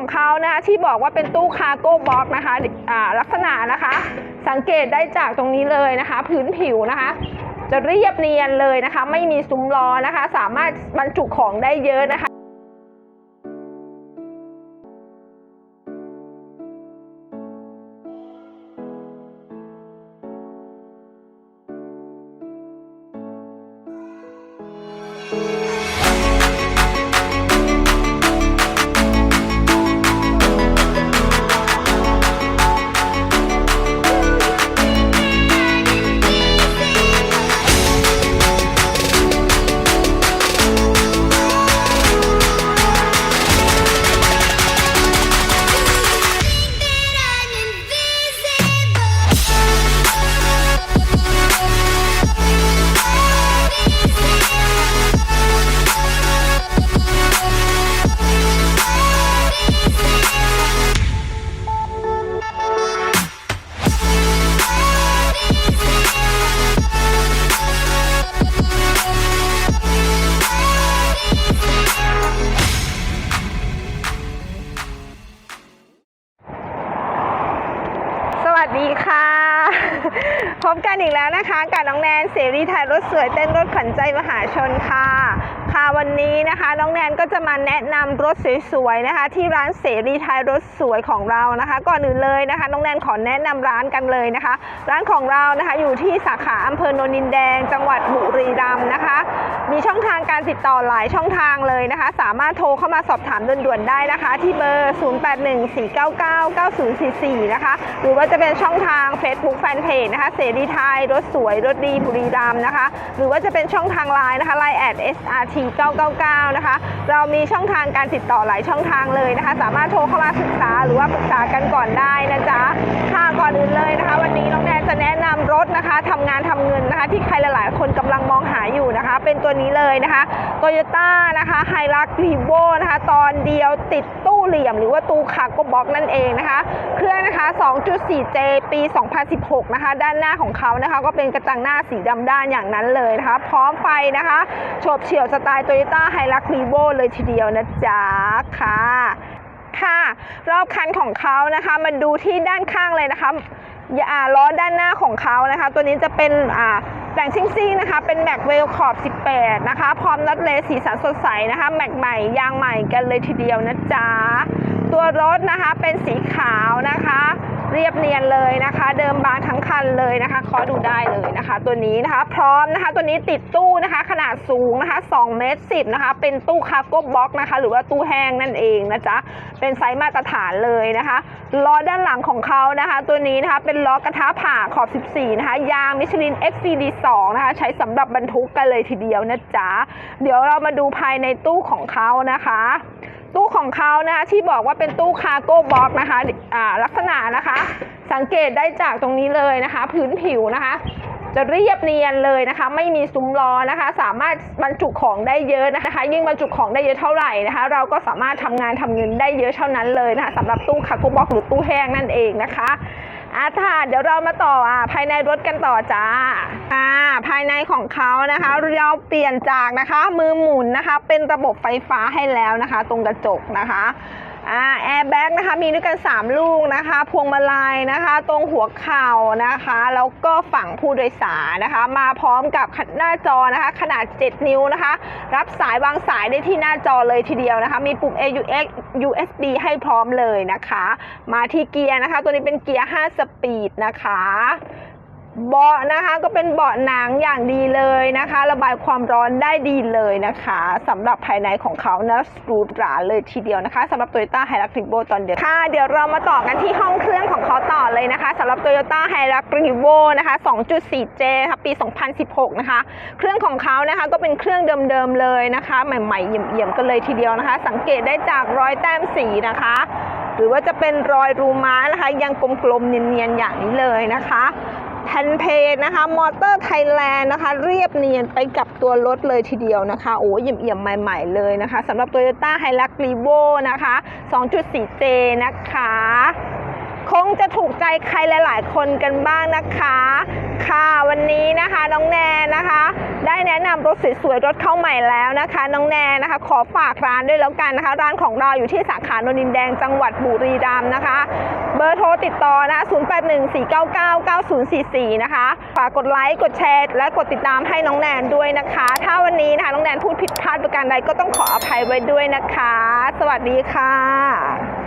ของเขานะคะที่บอกว่าเป็นตู้คาร์โก้บ็อกนะคะลักษณะนะคะ สังเกตได้จากตรงนี้เลยนะคะ พื้นผิวนะคะ จะเรียบเนียนเลยนะคะ ไม่มีซุ้มล้อนะคะ สามารถบรรจุของได้เยอะนะคะ พบกันอีกแล้วนะคะ กับน้องแนนเสรีไทยรถสวยเต้นรถขวัญใจมหาชนค่ะ ค่ะวันนี้นะคะน้องแนนก็จะมาแนะนำรถสวยๆนะคะ ที่ร้านเสรีไทยรถสวยของเรานะคะ ก่อนอื่นเลยนะคะ น้องแนนขอแนะนำร้านกันเลยนะคะ ร้านของเรานะคะอยู่ที่สาขาอำเภอโนนดินแดง จังหวัดบุรีรัมย์นะคะ มีช่องทางการติดต่อหลายช่องทางเลยนะคะ สามารถโทรเข้ามาสอบถามด่วนๆได้นะคะ ที่เบอร์ 0814999044 นะคะ หรือว่าจะเป็นช่องทาง Facebook Fanpage นะคะเสรีไทยรถสวยรถดีบุรีรัมย์นะคะ หรือว่าจะเป็นช่องทางไลน์นะคะ Line แอด SRT 999 นะคะ เรามีช่องทางการติดต่อหลายช่องทางเลยนะคะ สามารถโทรเข้ามาศึกษาหรือว่าปรึกษากันก่อนได้นะจ๊ะค่ะก่อนอื่นเลยนะคะ นะคะทำงานทำเงินนะคะ ที่ใครหลาย ๆ คนกำลังมองหาอยู่นะคะ เป็นตัวนี้เลยนะคะ Toyota นะคะ h i l u x r e v o นะคะ ตอนเดียวติดตู้เหลี่ยม หรือว่าตู้คาร์โกบ็อกนั่นเองนะคะ เครื่องนะคะ 2.4J ปี 2016 นะคะ ด้านหน้าของเขานะคะ ก็เป็นกระจังหน้าสีดำด้านอย่างนั้นเลยนะคะ พร้อมไฟนะคะโฉบเฉี่ยวสไตล์ Toyota h i l u x r e v o เลยทีเดียวนะจ๊ะค่ะค่ะ รอบคันของเขานะคะมาดูที่ด้านข้างเลยนะคะ ล้อด้านหน้าของเขานะคะ ตัวนี้จะเป็นแต่งซิ่งซิ่งนะคะ เป็นแม็กเวลขอบ 18 นะคะ พร้อมนัดเลสสีสันสดใสนะคะ แม็กใหม่ยางใหม่กันเลยทีเดียวนะจ๊ะ ตัวรถนะคะเป็นสีขาวนะคะ เรียบเนียนเลยนะคะ เดิมบางทั้งคันเลยนะคะขอดูได้เลยนะคะ ตัวนี้นะคะพร้อมนะคะตัวนี้ติดตู้นะคะขนาดสูงนะคะ2เมตร10นะคะเป็นตู้คาร์โก้บ็อกนะคะหรือว่าตู้แห้งนั่นเองนะจ๊ะเป็นไซส์มาตรฐานเลยนะคะล้อด้านหลังของเขานะคะ ตัวนี้นะคะเป็นล้อกระทะผ่าขอบ 14 นะคะยางมิชลิน XCD 2 นะคะใช้สำหรับบรรทุกกันเลยทีเดียวนะจ๊ะเดี๋ยวเรามาดูภายในตู้ของเขานะคะ ตู้ของเขานะคะที่บอกว่าเป็นตู้คาร์โก้บ็อกนะคะอ่าลักษณะนะคะ สังเกตได้จากตรงนี้เลยนะคะ พื้นผิวนะคะ จะเรียบเนียนเลยนะคะ ไม่มีซุ้มล้อนะคะ สามารถบรรจุของได้เยอะนะคะ ยิ่งบรรจุของได้เยอะเท่าไหร่นะคะ เราก็สามารถทำงานทำเงินได้เยอะเท่านั้นเลยนะคะสำหรับตู้คาร์โก้บ็อกหรือตู้แห้งนั่นเองนะคะ อาค่ะเดี๋ยวเรามาต่ออะภายในรถกันต่อจ้าอ่าภายในของเขานะคะเราเปลี่ยนจากนะคะ มือหมุนนะคะ เป็นระบบไฟฟ้าให้แล้วนะคะ ตรงกระจกนะคะ แอร์แบ็กนะคะมีด้วยกัน 3 ลูกนะคะ พวงมาลัยนะคะ ตรงหัวเข่านะคะ แล้วก็ฝั่งผู้โดยสารนะคะ มาพร้อมกับหน้าจอนะคะ ขนาด 7 นิ้วนะคะ รับสายวางสายได้ที่หน้าจอเลยทีเดียวนะคะ มีปุ่ม AUX USB ให้พร้อมเลยนะคะ มาที่เกียร์นะคะ ตัวนี้เป็นเกียร์ 5 สปีดนะคะ เบาะนะคะก็เป็นเบาะหนังอย่างดีเลยนะคะ ระบายความร้อนได้ดีเลยนะคะสำหรับภายในของเขานะหรูหราเลยทีเดียวนะคะสำหรับ Toyota h i l u x r e v o ตอนเดียวค่ะ เดี๋ยวเรามาต่อกันที่ห้องเครื่องของเขาต่อเลยนะคะสำหรับ Toyota h i l u x r e v o นะคะ 2.4J ค่ะปี 2016 นะคะ เครื่องของเขานะคะก็เป็นเครื่องเดิมๆเลยนะคะ ใหม่ๆเยี่ยมๆกันเลยทีเดียวนะคะ สังเกตได้จากรอยแต้มสีนะคะหรือว่าจะเป็นรอยรูม้านะคะ ยังกลมๆเนียนๆอย่างนี้เลยนะคะ แผ่นเพจนะคะมอเตอร์ไทยแลนด์นะคะ เรียบเนียนไปกับตัวรถเลยทีเดียวนะคะ โอ้ยเอี่ยมๆ ใหม่ ๆ เลยนะคะสำหรับ Toyota h i l u x r e v o นะคะ 2.4J นะคะ คงจะถูกใจใครหลาย ๆ คนกันบ้างนะคะ ค่ะวันนี้นะคะ น้องแนนนะคะ ได้แนะนำรถสวยๆรถเข้าใหม่แล้วนะคะ น้องแนนนะคะ ขอฝากร้านด้วยแล้วกันนะคะ ร้านของเราอยู่ที่สาขาโนนินแดงจังหวัดบุรีรัมย์นะคะ เบอร์โทรติดต่อนะคะ0814999044 นะคะ ฝากกดไลค์กดแชร์และกดติดตามให้น้องแนนด้วยนะคะ ถ้าวันนี้นะคะน้องแนนพูดผิดพลาดประการใดก็ต้องขออภัยไว้ด้วยนะคะ สวัสดีค่ะ